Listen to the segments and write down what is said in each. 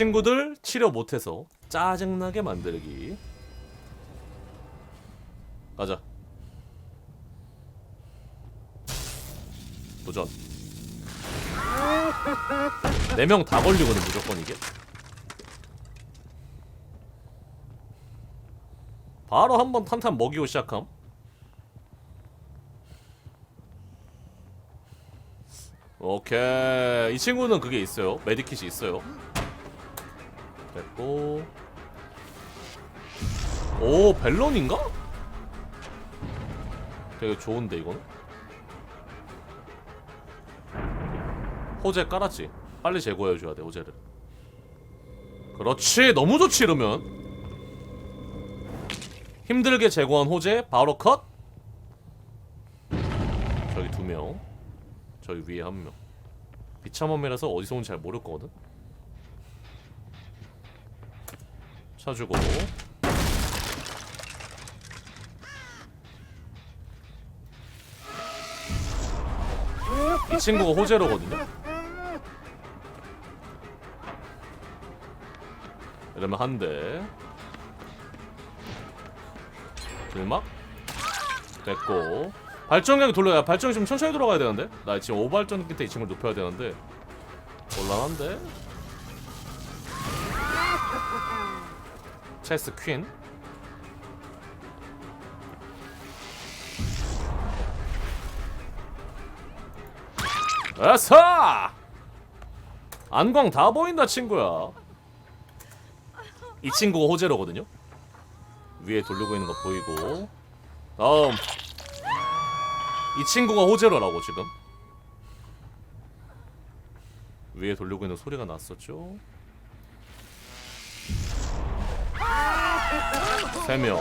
친구들 치료 못해서 짜증나게 만들기. 가자. 도전. 4명 다 걸리거든 무조건 이게. 바로 한번 탄탄 먹이고 시작함. 오케이. 이 친구는 그게 있어요. 메디킷이 있어요 됐고. 오 벨론인가? 되게 좋은데 이거는? 호재 깔았지? 빨리 제거해줘야 돼 호재를. 그렇지 너무 좋지 이러면. 힘들게 제거한 호재 바로 컷! 저기 두명. 저기 위에 한명. 비참함이라서 어디서 온지 잘 모를 거거든 쳐주고. 이 친구가 호재로거든요. 이러면 한대. 길막. 됐고. 발전기 돌려야 발전기 좀 천천히 돌아가야 되는데? 나 지금 오발전 끝에 이 친구를 높여야 되는데. 곤란한데 체스 퀸. 아싸! 안광 다 보인다 친구야. 이 친구가 호재로거든요. 위에 돌리고 있는 거 보이고. 다음. 이 친구가 호재로라고 지금. 위에 돌리고 있는 소리가 났었죠 세명.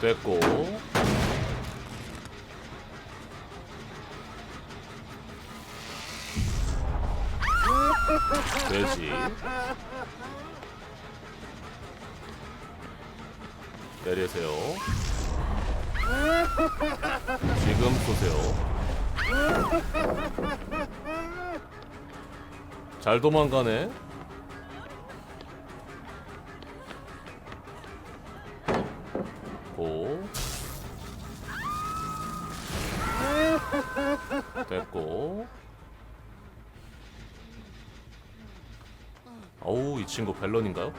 됐고. 돼지. 내리세요. 지금 쏘세요. 잘 도망가네 됐고. 어우 이 친구 벨런인가요?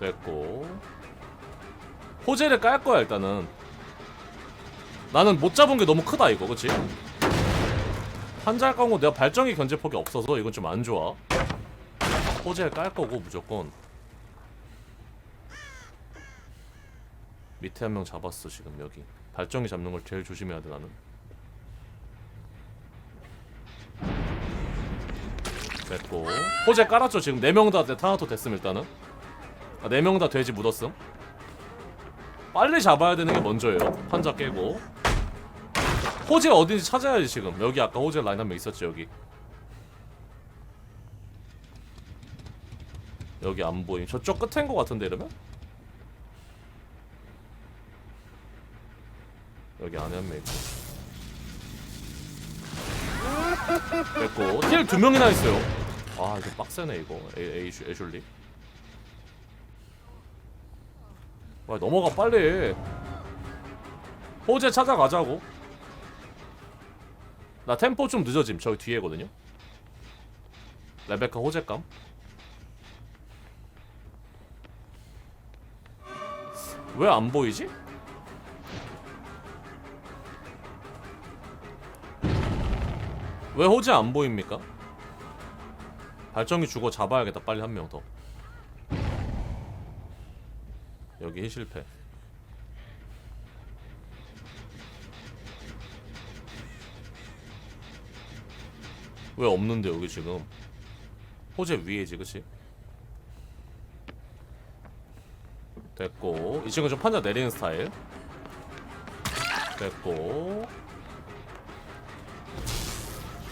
됐고. 호재를 깔 거야 일단은. 나는 못 잡은 게 너무 크다 이거 그치? 한잘 까고 내가 발정이 견제폭이 없어서 이건 좀 안 좋아. 호재를 깔 거고 무조건. 밑에 한 명 잡았어 지금 여기. 발정이 잡는 걸 제일 조심해야 돼 나는 됐고. 호재 깔았죠 지금? 4명 다 타나토 됐음 일단은. 아, 4명 다 돼지 묻었음. 빨리 잡아야 되는 게 먼저예요. 판자 깨고. 호재 어딘지 찾아야지 지금. 여기 아까 호재 라인 한 명 있었지 여기. 여기 안 보임. 저쪽 끝인 거 같은데 이러면? 여기 안에 한 명 있고. 됐고. 틸두 명이나 있어요 아 이거 빡세네 이거. 에이, 에이, 애슐리. 와 넘어가 빨리. 호재 찾아가자고. 나 템포 좀 늦어짐 저기 뒤에거든요. 레베카 호재감. 왜 안 보이지? 왜 호재 안 보입니까? 발전기 주고 잡아야겠다. 빨리 한 명 더. 여기 실패. 왜 없는데 여기 지금? 호재 위에지 그치? 됐고 이 친구 좀 판자 내리는 스타일. 됐고.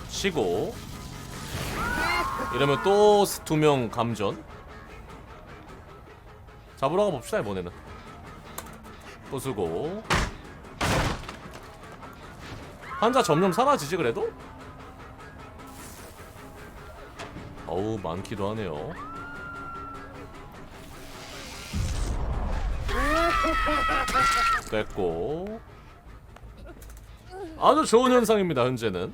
치고 이러면 또 두 명 감전. 잡으러 가봅시다 이번에는. 또 쓰고. 한자 점점 사라지지 그래도? 어우 많기도 하네요. 됐고. 아주 좋은 현상입니다 현재는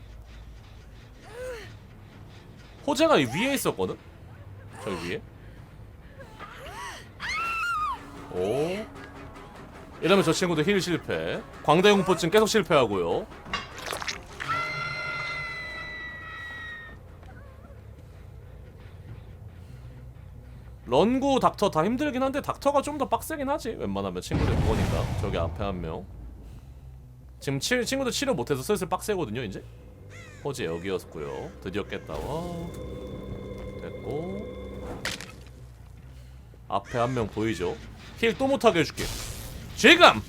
호재가 이 위에 있었거든? 저기 위에? 오. 이러면 저 친구도 힐 실패. 광대공포증 계속 실패하고요. 런구 닥터 다 힘들긴 한데 닥터가 좀 더 빡세긴 하지. 웬만하면 친구들 그거니까. 저기 앞에 한명. 지금 치, 친구들 치료 못해서 슬슬 빡세거든요 이제 호재 여기였고요. 드디어 깼다. 와. 됐고. 앞에 한 명 보이죠? 힐 또 못하게 해줄게. 지금!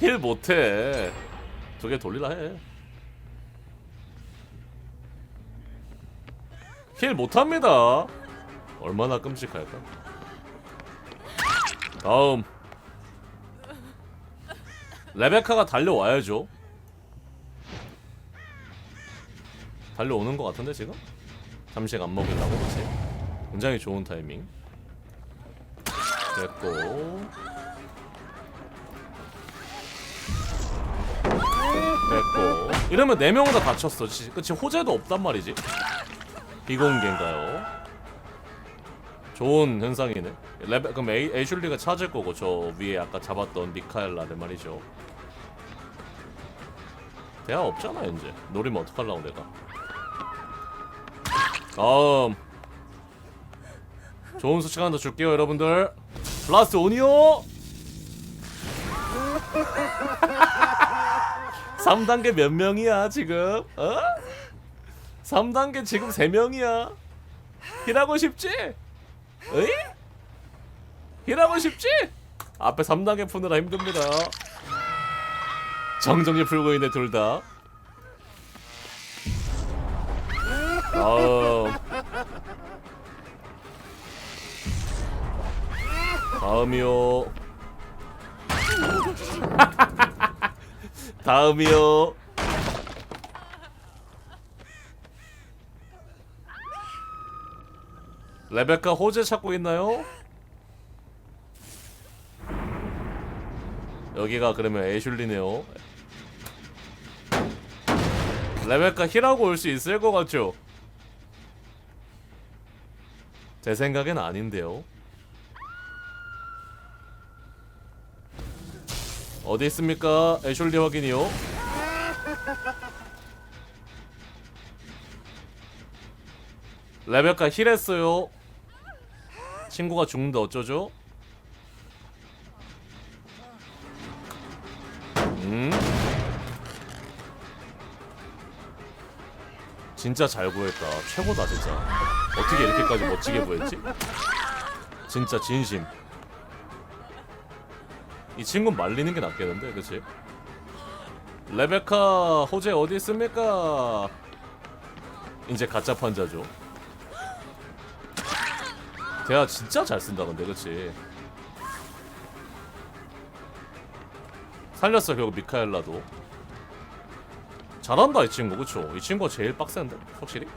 힐 못해. 두 개 돌리라 해. 힐 못합니다. 얼마나 끔찍할까? 다음 레베카가 달려와야죠. 달려오는 것 같은데 지금? 잠식 안 먹으려고 그렇지? 굉장히 좋은 타이밍. 됐고 됐고 이러면 네 명은 다 다쳤어. 지- 그치 호재도 없단 말이지. 비공개인가요? 좋은 현상이네. 레베, 그럼 에이, 에슐리가 찾을 거고 저 위에 아까 잡았던 미카엘라를 말이죠. 대화 없잖아 이제. 노리면 어떡하려고 내가. 다음. 좋은 수칙 하나 더 줄게요 여러분들. 플러스 온이요. 3단계 몇 명이야 지금? 어? 3단계 지금 3명이야. 힐하고 싶지? 어이? 힐하고 싶지? 앞에 3단계 푸느라 힘듭니다. 정정리 풀고 있네 둘 다. 다음. 다음이요. 다음이요. 레베카 호재 찾고 있나요? 여기가 그러면 애슐리네요. 레베카 힐하고 올 수 있을 것 같죠? 제 생각엔 아닌데요. 어디 있습니까? 애슐리 확인이요. 레베카 힐했어요. 친구가 죽는데 어쩌죠? 음? 진짜 잘 구했다. 최고다 진짜. 어떻게 이렇게까지 멋지게 구했지? 진짜 진심. 이 친구 말리는 게 낫겠는데, 그치? 레베카 호재 어디 있습니까? 이제 가짜 판자죠. 대화 진짜 잘 쓴다 근데 그치? 살렸어 결국 미카엘라도. 잘한다 이 친구 그쵸? 이 친구가 제일 빡센데 확실히?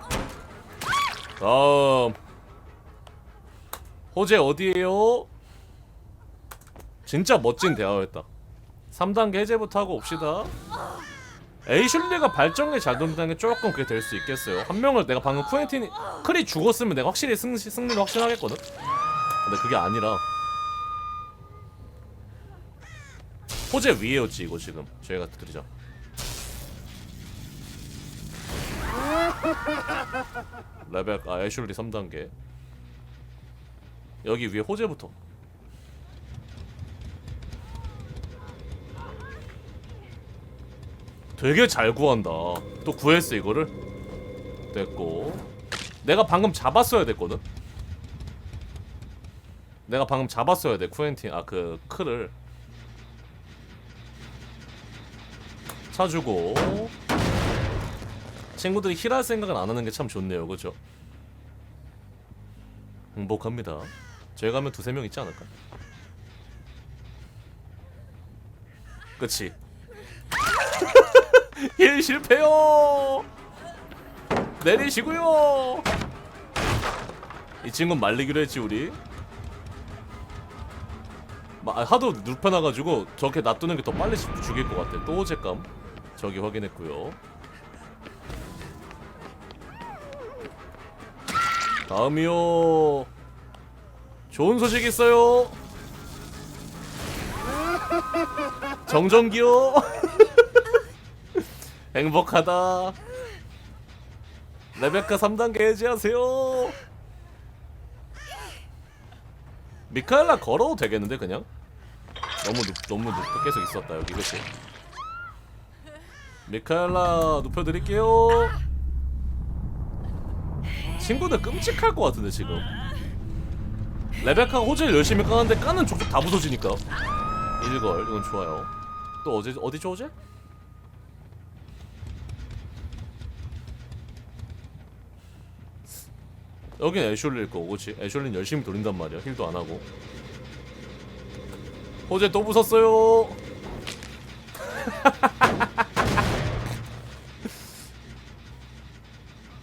다음. 호재 어디에요? 진짜 멋진 대화였다. 3단계 해제부터 하고 옵시다 에이슐리가 돈다는 게 조금 그게 될 수 있겠어요. 한 명을 내가 방금 쿠엔틴이 크리 죽었으면 내가 확실히 승, 승리를 확신하겠거든. 근데 그게 아니라 호재 위에였지 이거 지금 저희가 드리자. 레벨 아 애슐리 3단계 여기 위에 호재부터 되게 잘 구한다. 또 구했어 이거를. 됐고. 내가 방금 잡았어야 됐거든. 내가 방금 잡았어야 돼 쿠엔틴 아 그 크를 사주고 친구들이 힐할 생각은 안 하는 게 참 좋네요 그죠? 행복합니다 저희 가면 두세 명 있지 않을까? 그치 힐 실패요. 내리시고요. 이 친구는 말리기로 했지 우리. 마- 하도 눕혀놔가지고 저렇게 놔두는 게 더 빨리 죽- 죽일 것 같아. 또 오제감? 저기 확인했고요. 다음이요. 좋은 소식 있어요. 정전기요 행복하다. 레베카 3단계 해제하세요. 미카엘라 걸어도 되겠는데 그냥? 너무 눕, 너무 눕혀 계속 있었다 여기. 그치? 미카엘라 눕혀드릴게요. 친구들 끔찍할 것 같은데 지금. 레베카가 호재를 열심히 까는데 까는 족족 다 부서지니까. 일걸. 이건 좋아요. 또 어디 어디죠 어제? 여긴 애슐리일 거고 그치? 애슐리는 열심히 돌린단 말이야. 힐도 안 하고. 호재 또 부쉈어요.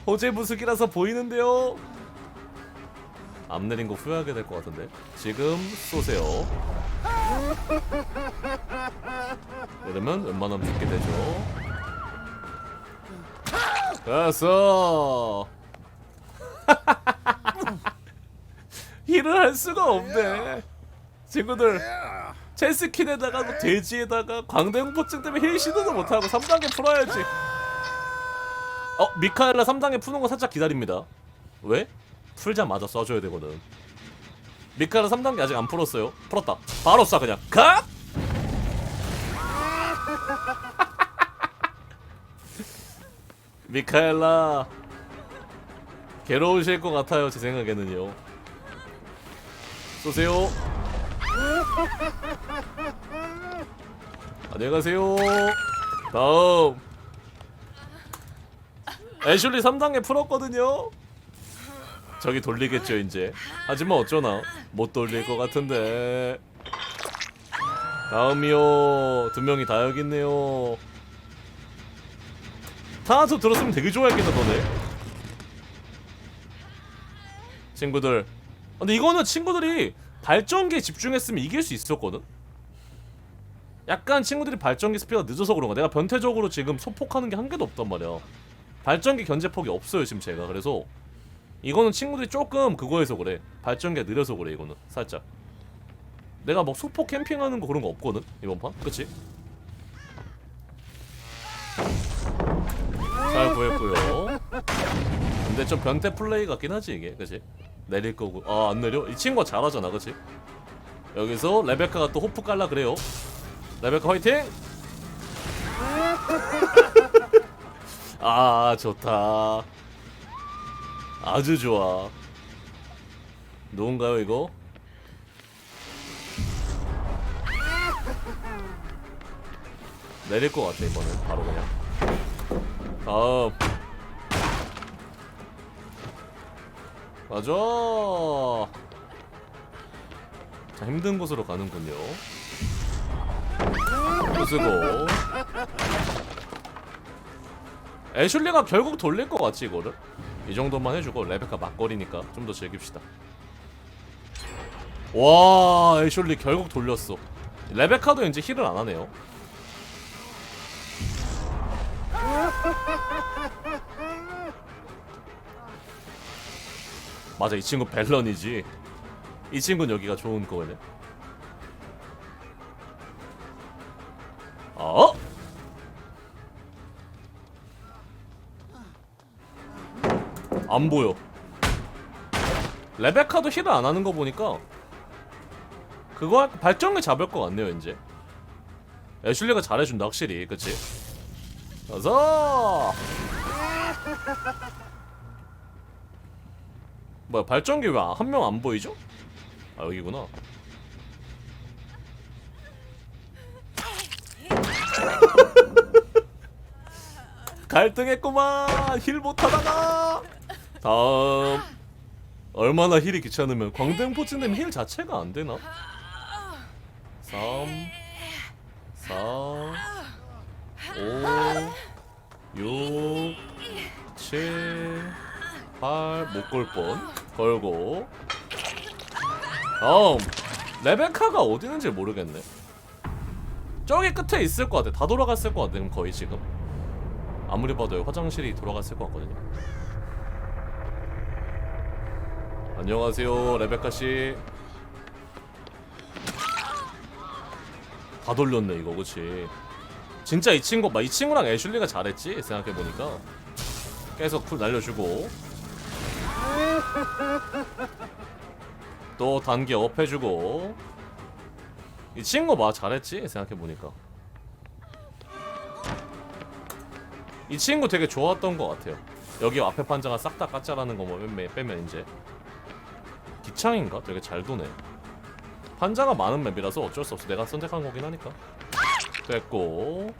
호재 부수기라서 보이는데요. 앞 내린 거 후회하게 될 것 같은데. 지금 쏘세요. 이러면 웬만하면 죽게 되죠. 됐어 힐을 할 수가 없네. 친구들 체스킨에다가 뭐 돼지에다가 광대공포증 때문에 힐 시도도 못하고 3단계 풀어야지. 어 미카엘라 3단계 푸는 거 살짝 기다립니다. 왜? 풀자마자 쏴줘야 되거든. 미카엘라 3단계 아직 안 풀었어요. 풀었다. 바로 쏴 그냥. 가! 미카엘라 괴로우실 것 같아요 제 생각에는요 쏘세요. 안녕하세요. 다음. 애슐리 3단계 풀었거든요. 저기 돌리겠죠 이제. 하지만 어쩌나 못 돌릴 것 같은데. 다음이요. 두 명이 다 여기 있네요. 타나토 들었으면 되게 좋아했겠다 너네. 친구들 근데 이거는 친구들이 발전기에 집중했으면 이길 수 있었거든? 약간 친구들이 발전기 스피드가 늦어서 그런가? 내가 변태적으로 지금 소폭하는 게 한 개도 없단 말이야. 발전기 견제폭이 없어요 지금 제가. 그래서 이거는 친구들이 조금 그거에서 그래. 발전기가 느려서 그래 이거는. 살짝. 내가 뭐 소폭 캠핑하는 거 그런 거 없거든? 이번 판? 그치? 잘 구했고요. 근데 좀 변태 플레이 같긴 하지 이게. 그치? 내릴 거고 아 안 내려? 이 친구가 잘하잖아 그치? 여기서 레베카가 또 호프 깔라 그래요 레베카 화이팅! 아 좋다 아주 좋아 누군가요 이거? 내릴 것 같아 이번엔 바로 그냥 다음 맞아. 자 힘든 곳으로 가는군요. 부수고 애슐리가 결국 돌릴 것 같지 이거를? 이 정도만 해주고 레베카 막거리니까 좀 더 즐깁시다. 와 애슐리 결국 돌렸어. 레베카도 이제 힐을 안 하네요 맞아 이 친구 벨런이지 이 친구는 여기가 좋은 거네 어? 안 보여. 레베카도 힐을 안 하는 거 보니까 그거 할- 발전기 잡을 것 같네요 이제. 애슐리가 잘해준다 확실히 그치? 가서 뭐야 발전기 왜 한 명 안 보이죠? 아 여기구나. 갈등했구만 힐 못하다가 다음 얼마나 힐이 귀찮으면 광대포츠님 힐 자체가 안 되나? 3 4 5 6 7 8 못 걸 뻔. 걸고. 다음 레베카가 어디 있는지 모르겠네. 저기 끝에 있을 것 같아. 다 돌아갔을 것 같아. 거의 지금. 아무리 봐도 화장실이 돌아갔을 것 같거든요. 안녕하세요, 레베카 씨. 다 돌렸네 이거, 그렇지? 진짜 이 친구, 막 이 친구랑 애슐리가 잘했지 생각해 보니까 계속 쿨 날려주고 또 단계 업 해주고 이 친구 막 잘했지 생각해 보니까 이 친구 되게 좋았던 것 같아요. 여기 앞에 판자가 싹 다 까짜라는 거만 빼면, 빼면 이제 기창인가? 되게 잘 도네. 판자가 많은 맵이라서 어쩔 수 없어. 내가 선택한 거긴 하니까. 됐고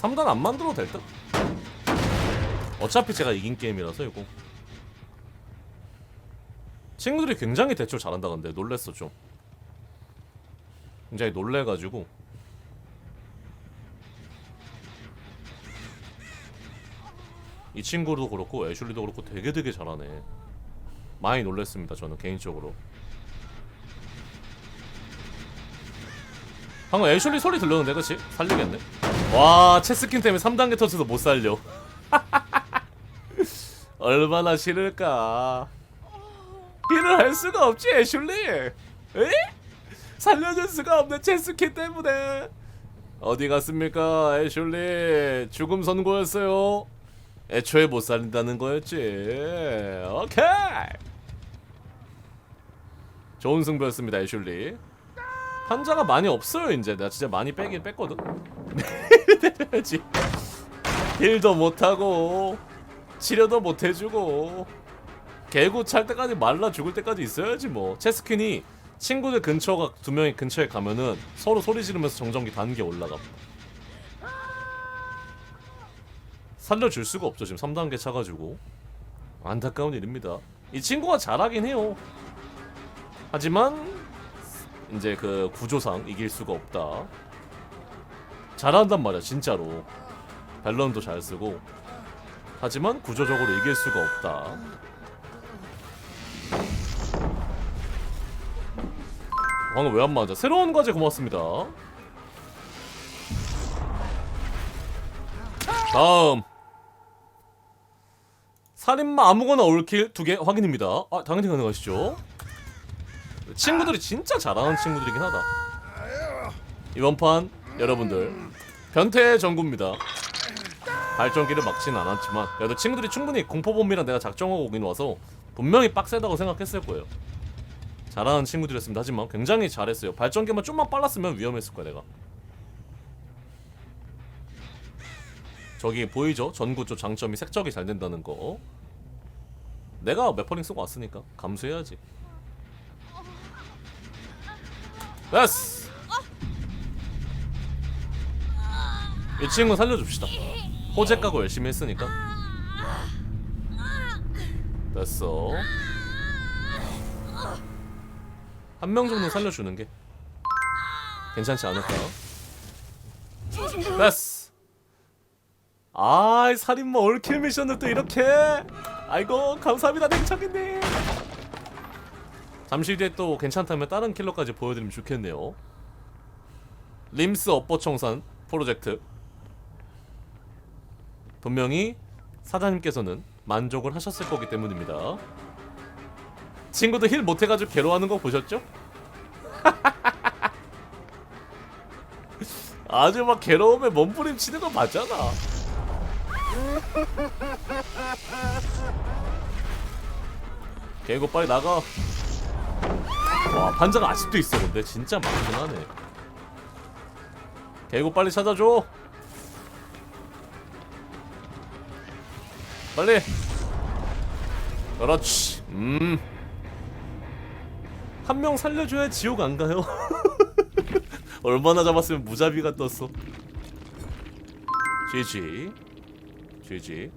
3단 안 만들어도 될 듯? 어차피 제가 이긴 게임이라서 이거. 친구들이 굉장히 대처 잘한다 근데 놀랬어 좀. 굉장히 놀래가지고. 이 친구도 그렇고 애슐리도 그렇고 되게 되게 잘하네. 많이 놀랬습니다 저는 개인적으로. 방금 애슐리 소리 들렸는데 그치? 살리겠네? 와 체스킨 때문에 3단계 터져서 못 살려 얼마나 싫을까 힐을 할 수가 없지 애슐리 에? 살려줄 수가 없네 체스킨 때문에 어디 갔습니까 애슐리 죽음 선고였어요 애초에 못 살린다는 거였지 오케이 좋은 승부였습니다 애슐리 환자가 많이 없어요 이제 나 진짜 많이 빼긴 뺐거든 힐도 못하고 치료도 못 해주고. 개구 찰 때까지 말라 죽을 때까지 있어야지 뭐. 체스킨이 친구들 근처가 두 명이 근처에 가면은 서로 소리 지르면서 정전기 단계 올라가 살려줄 수가 없죠. 지금 3단계 차가지고. 안타까운 일입니다. 이 친구가 잘하긴 해요. 하지만 이제 그 구조상 이길 수가 없다. 잘한단 말이야 진짜로. 밸런도 잘 쓰고 하지만 구조적으로 이길 수가 없다. 방금 왜 안 맞아? 새로운 과제 고맙습니다. 다음. 살인마 아무거나 올킬 두 개 확인입니다. 아 당연히 가능하시죠. 친구들이 진짜 잘하는 친구들이긴 하다. 이번 판 여러분들 변태의 전구입니다 발전기를 막진 않았지만 그래도 친구들이 충분히 공포범이랑 내가 작정하고 오긴 와서 분명히 빡세다고 생각했을 거예요. 잘하는 친구들이었습니다. 하지만 굉장히 잘했어요. 발전기만 좀만 빨랐으면 위험했을 거야 내가. 저기 보이죠? 전구 쪽 장점이 색적이 잘 된다는 거. 내가 메퍼링 쓰고 왔으니까 감수해야지. 됐어! 이 친구 살려줍시다 호재 까고 열심히 했으니까. 됐어. 한 명 정도 살려주는 게 괜찮지 않을까? 됐어. 아이 살인마 올킬 미션을 또 이렇게. 아이고 감사합니다 냉창이님. 잠시 뒤에 또 괜찮다면 다른 킬러까지 보여드리면 좋겠네요. 림스 업보 청산 프로젝트 분명히 사장님께서는 만족을 하셨을 거기 때문입니다. 친구들 힐 못해가지고 괴로워하는 거 보셨죠? 아주 막 괴로움에 몸부림치는 거 봤잖아. 개고 빨리 나가. 와 반자가 아직도 있어 근데. 진짜 많긴 하네. 개고 빨리 찾아줘 빨리. 그렇지. 음한 명 살려줘야 지옥 안 가요? 얼마나 잡았으면 무자비가 떴어. GG GG